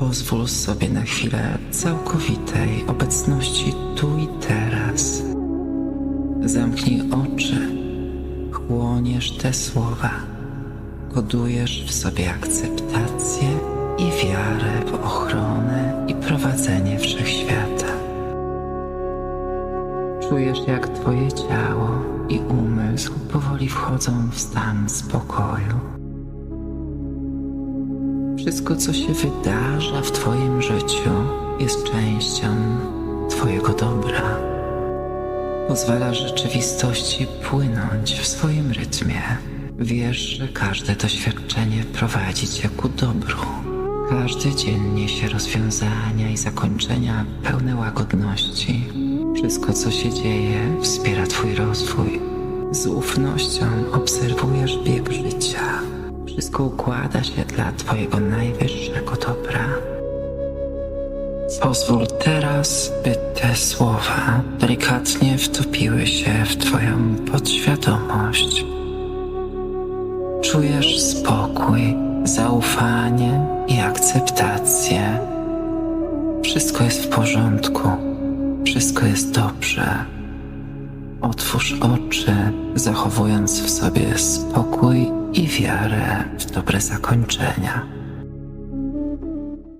Pozwól sobie na chwilę całkowitej obecności tu i teraz. Zamknij oczy, chłoniesz te słowa, kodujesz w sobie akceptację i wiarę w ochronę i prowadzenie wszechświata. Czujesz, jak Twoje ciało i umysł powoli wchodzą w stan spokoju. Wszystko, co się wydarza w Twoim życiu, jest częścią Twojego dobra. Pozwala rzeczywistości płynąć w swoim rytmie. Wiesz, że każde doświadczenie prowadzi Cię ku dobru. Każdy dzień niesie rozwiązania i zakończenia pełne łagodności. Wszystko, co się dzieje, wspiera Twój rozwój. Z ufnością obserwujesz bieg życia. Wszystko układa się dla Twojego najwyższego dobra. Pozwól teraz, by te słowa delikatnie wtopiły się w Twoją podświadomość. Czujesz spokój, zaufanie i akceptację. Wszystko jest w porządku, wszystko jest dobrze. Otwórz oczy, zachowując w sobie spokój i wiarę w dobre zakończenia.